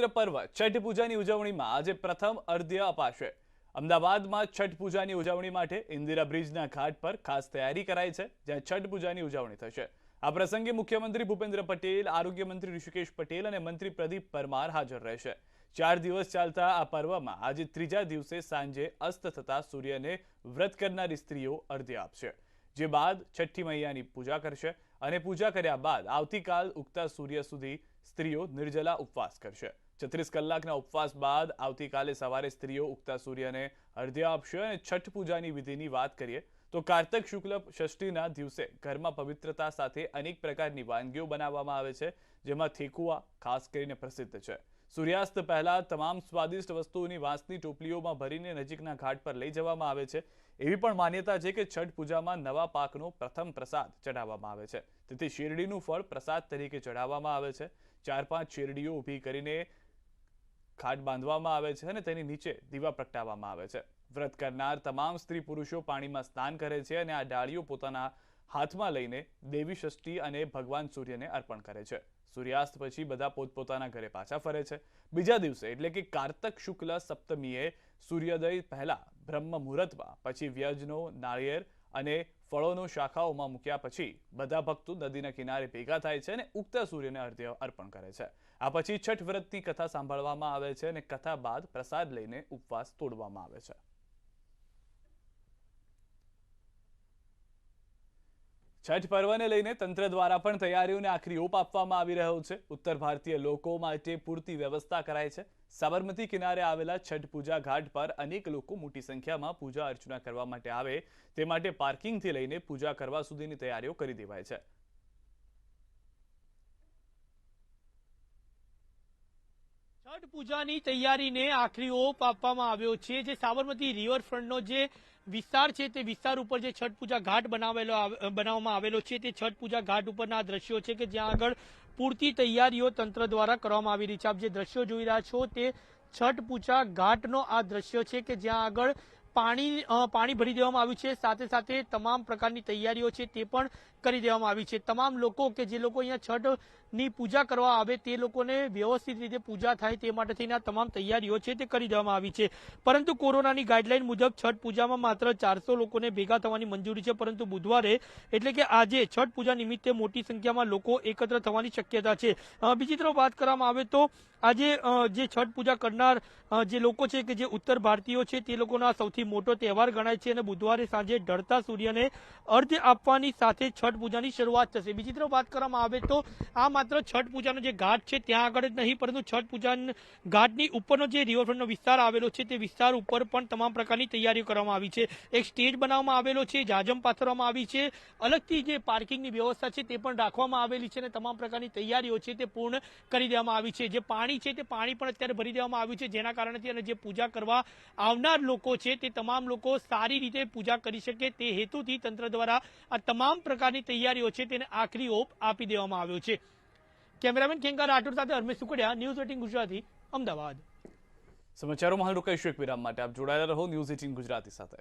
પવિત્ર પર્વ છઠ પૂજાની ઉજવણીમાં આજે પ્રથમ અર્ધ્ય અપાશે. અમદાવાદમાં છઠ પૂજાની ઉજવણી માટે ઇન્દિરા બ્રિજના ઘાટ પર ખાસ તૈયારી કરાઈ છે, જ્યાં છઠ પૂજાની ઉજવણી થશે. આ પ્રસંગે મુખ્યમંત્રી ભૂપેન્દ્ર પટેલ, આરોગ્ય મંત્રી ઋષિકેશ પટેલ અને મંત્રી પ્રદીપ પરમાર હાજર રહેશે. ચાર દિવસ ચાલતા આ પર્વમાં આજે ત્રીજા દિવસે સાંજે અસ્ત થતા સૂર્યને વ્રત કરનારી સ્ત્રીઓ અર્ધ્ય આપશે. જે બાદ છઠ્ઠી મૈયાની પૂજા કરશે અને પૂજા કર્યા બાદ આવતીકાલ ઉગતા સૂર્ય સુધી સ્ત્રીઓ નિર્જલા ઉપવાસ કરશે. છત્રીસ કલાકના ઉપવાસ બાદ આવતીકાલે સવારે સ્ત્રીઓ ઉગતા સૂર્યને અર્ધ્ય આપશે અને છઠ પૂજાની વિધિની વાત કરીએ તો કાર્તક શુક્લ ષષ્ઠીના દિવસે ઘરમાં પવિત્રતા સાથે અનેક પ્રકારની વાનગીઓ બનાવવામાં આવે છે, જેમાં થેકુઆ ખાસ કરીને પ્રસિદ્ધ છે. સૂર્યાસ્ત પહેલાં તમામ સ્વાદિષ્ટ વસ્તુઓની વાંસની ટોપલીઓમાં ભરીને નજીકના ઘાટ પર લઈ જવામાં આવે છે. એવી પણ માન્યતા છે કે છઠ પૂજામાં નવા પાકનો પ્રથમ પ્રસાદ ચઢાવવામાં આવે છે. તેથી શેરડીનું ફળ પ્રસાદ તરીકે ચઢાવવામાં આવે છે. ચાર પાંચ શેરડીઓ ઊભી કરીને ખાટ બાંધવામાં આવે છે અને તેની નીચે દીવા પ્રગટાવવામાં આવે છે. વ્રત કરનાર તમામ સ્ત્રી પુરુષો પાણીમાં સ્નાન કરે છે અને આ ડાળીઓ પોતાના હાથમાં લઈને દેવી ષષ્ઠી અને ભગવાન સૂર્યને અર્પણ કરે છે. સૂર્યાસ્ત પછી બધા પોતપોતાના ઘરે પાછા ફરે છે. બીજા દિવસે એટલે કે કાર્તક શુક્લ સપ્તમીએ સૂર્યોદય પહેલા બ્રહ્મ મુહૂર્તમાં પછી વ્યજનો, નાળિયેર અને ફળોનો શાખાઓમાં મૂક્યા પછી બધા ભક્તો નદીના કિનારે ભેગા થાય છે અને ઉગતા સૂર્યને અર્ધ્ય અર્પણ કરે છે. આ પછી છઠ વ્રતની કથા સાંભળવામાં આવે છે અને કથા બાદ પ્રસાદ લઈને ઉપવાસ તોડવામાં આવે છે. છઠ પર્વને લઈને તંત્ર દ્વારા પણ તૈયારીઓને આખરી ઓપ આપવામાં આવી રહ્યો છે. ઉત્તર ભારતીય લોકો માટે પૂરતી વ્યવસ્થા કરાય છે. સાબરમતી કિનારે આવેલા છઠ પૂજા ઘાટ પર અનેક લોકો મોટી સંખ્યામાં પૂજા અર્ચના કરવા માટે આવે તે માટે પાર્કિંગથી લઈને પૂજા કરવા સુધીની તૈયારીઓ કરી દેવાય છે. છઠ પૂજાની તૈયારીને આખરી ઓપ આપવામાં આવ્યો છે, જે સાબરમતી રિવરફ્રન્ટનો જે વિસ્તાર છે તે વિસ્તાર ઉપર જે છઠ પૂજા ઘાટ બનાવેલો બનાવવામાં આવેલો છે તે છઠ પૂજા ઘાટ ઉપરના દ્રશ્યો છે કે જ્યાં આગળ પૂરતી તૈયારીઓ તંત્ર દ્વારા કરવામાં આવી રહી છે. આપ જે દ્રશ્યો જોઈ રહ્યા છો તે છઠ પૂજા ઘાટનો આ દ્રશ્યો છે કે જ્યાં આગળ પાણી પાણી ભરી દેવામાં આવ્યું છે. સાથે સાથે તમામ પ્રકારની તૈયારીઓ છે તે પણ કરી દેવામાં આવી છે. તમામ લોકો કે જે લોકો અહીંયા છઠની પૂજા કરવા આવે તે લોકોને વ્યવસ્થિત રીતે પૂજા થાય તે માટે થઈને આ તમામ તૈયારીઓ છે તે કરી દેવામાં આવી છે. પરંતુ કોરોનાની ગાઈડલાઈન મુજબ છઠ પૂજામાં માત્ર ચારસો લોકોને ભેગા થવાની મંજૂરી છે, પરંતુ બુધવારે એટલે કે આજે છઠ પૂજા નિમિત્તે મોટી સંખ્યામાં લોકો એકત્ર થવાની શક્યતા છે. બીજી તરફ વાત કરવામાં આવે તો આજે જે છઠ પૂજા કરનાર જે લોકો છે કે જે ઉત્તર ભારતીયો છે તે લોકોનો સૌથી મોટો તહેવાર ગણાય છે અને બુધવારે સાંજે ઢળતા સૂર્યને અર્ધ આપવાની સાથે છઠ પૂજાની શરૂઆત થશે. બીજી તરફ વાત કરવામાં આવે તો આ માત્ર છઠ પૂજાનો જે ઘાટ છે, ત્યાં આગળ જ નહીં, પરંતુ છઠ પૂજા ઘાટની ઉપરનો જે રિવરફ્રન્ટનો વિસ્તાર આવેલો છે, તે વિસ્તાર ઉપર પણ તમામ પ્રકારની તૈયારીઓ કરવામાં આવી છે. એક સ્ટેજ બનાવવામાં આવેલો છે, જાજમ પાથરવામાં આવી છે. અલગથી જે પાર્કિંગની વ્યવસ્થા છે, તે પણ રાખવામાં આવેલી છે અને તમામ પ્રકારની તૈયારીઓ છે, તે પૂર્ણ કરી દેવામાં આવી છે. જે પાણી છે, તે પાણી પણ અત્યારે ભરી દેવામાં આવ્યું છે, જેના કારણેથી અને જે પૂજા કરવા આવનાર લોકો છે, તે તમામ લોકો સારી રીતે પૂજા કરી શકે તે હેતુથી તંત્ર દ્વારા આ તમામ પ્રકારની તૈયારીઓ છે, તેને આખરી ઓપ આપી દેવામાં આવ્યો છે. કેમેરામેન ખેંકા રાઠોડ સાથે હરમેશ સુકડિયા, ન્યૂઝ એટીન ગુજરાતી, અમદાવાદ. સમાચારોમાં હાલ રોકાઈશું એક વિરામ માટે. આપ જોડાયેલા રહો ન્યૂઝ એટીન ગુજરાતી સાથે.